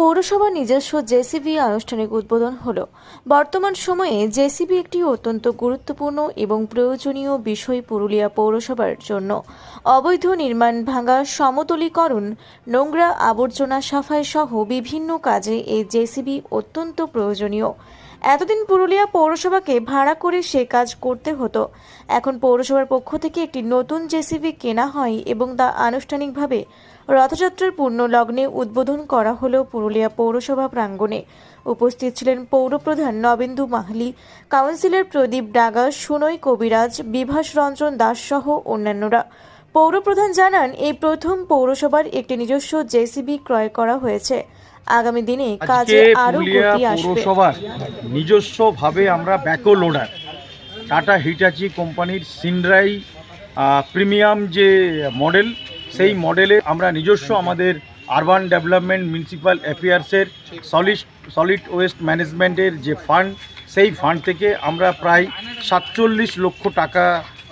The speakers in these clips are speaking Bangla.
পৌরসভার নিজস্ব জেসিবি আনুষ্ঠানিক উদ্বোধন হল। বর্তমান সময়ে জেসিবি একটি অত্যন্ত গুরুত্বপূর্ণ এবং প্রয়োজনীয় বিষয় পুরুলিয়া পৌরসভার জন্য। অবৈধ নির্মাণ ভাঙা, সমতলীকরণ, নোংরা আবর্জনা সাফাই সহ বিভিন্ন কাজে এই জেসিবি অত্যন্ত প্রয়োজনীয়। এতদিন পুরুলিয়া পৌরসভাকে ভাড়া করে সে কাজ করতে হতো। এখন পৌরসভার পক্ষ থেকে একটি নতুন জেসিবি কেনা হয় এবং তা আনুষ্ঠানিকভাবে রথযাত্রার পূর্ণ লগ্নে উদ্বোধন করা হলো পুরুলিয়া পৌরসভা প্রাঙ্গণে উপস্থিত ছিলেন পৌরপ্রধান নবেন্দু মাহলি কাউন্সিলর প্রদীপ ডাগা সুনয় কবিরাজ বিভাস রঞ্জন দাস সহ অন্যান্যরা। পৌরপ্রধান জানান এই প্রথম পৌরসভার একটি নিজস্ব জেসিবি ক্রয় করা হয়েছে। আগামী দিনে কাজে আরও গতি আসবে। পৌরসভার নিজস্বভাবে আমরা ব্যাকো লোডার। টাটা হিটাচি কোম্পানির সিনরাই প্রিমিয়াম যে মডেল সেই মডেলে আমরা নিজস্ব আমাদের আরবান ডেভেলপমেন্ট মিউনিসিপ্যাল অ্যাফেয়ার্সের সলিড সলিড ওয়েস্ট ম্যানেজমেন্টের যে ফান্ড সেই ফান্ড থেকে আমরা প্রায় সাতচল্লিশ লক্ষ টাকা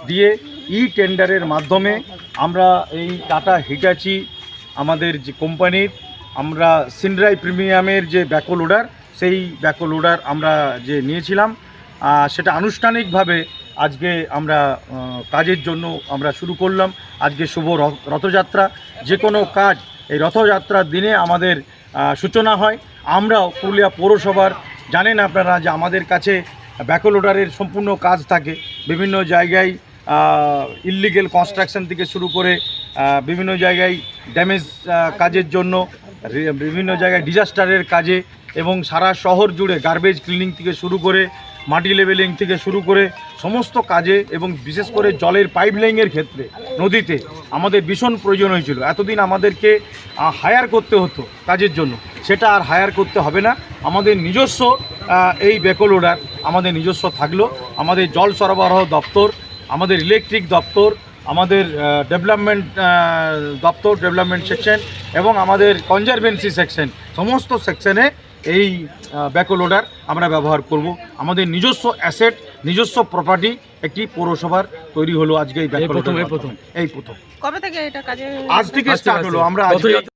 দিয়ে ই টেন্ডারের মাধ্যমে আমরা এই টাটা হিটাচি আমাদের যে কোম্পানির আমরা সিনরাই প্রিমিয়ামের যে ব্যাকো লোডার সেই ব্যাকো লোডার আমরা যে নিয়েছিলাম সেটা আনুষ্ঠানিকভাবে আজকে আমরা কাজের জন্য আমরা শুরু করলাম। আজকে শুভ রথ- রথযাত্রা। যে কোনো কাজ এই রথযাত্রার দিনে আমাদের সূচনা হয়। আমরাও পুরুলিয়া পৌরসভার, জানেন আপনারা যে আমাদের কাছে ব্যাকো লোডারের সম্পূর্ণ কাজ থাকে। বিভিন্ন জায়গায় ইল্লিগেল কনস্ট্রাকশন থেকে শুরু করে বিভিন্ন জায়গায় ড্যামেজ কাজের জন্য বিভিন্ন জায়গায় ডিজাস্টারের কাজে এবং সারা শহর জুড়ে গার্বেজ ক্লিনিং থেকে শুরু করে মাটি লেভেলিং থেকে শুরু করে সমস্ত কাজে এবং বিশেষ করে জলের পাইপলাইনের ক্ষেত্রে নদীতে আমাদের ভীষণ প্রয়োজন হয়েছিল। এতদিন আমাদেরকে হায়ার করতে হতো কাজের জন্য। সেটা আর হায়ার করতে হবে না। আমাদের নিজস্ব এই বেকলোডার আমাদের নিজস্ব থাকল। আমাদের জল সরবরাহ দপ্তর, আমাদের ইলেকট্রিক দপ্তর, আমাদের ডেভেলপমেন্ট দপ্তর ডেভেলপমেন্ট সেকশন এবং আমাদের কনজারভেন্সি সেকশন সমস্ত সেকশনে এই ব্যাকোলোডার আমরা ব্যবহার করব। আমাদের নিজস্ব অ্যাসেট নিজস্ব প্রপার্টি একটি পৌরসভার তৈরি হলো আজকে এই প্রথম, এই প্রথম। এই প্রথম। কবে থেকে এটা কাজে আজ থেকে স্টার্ট হলো আমরা আজকে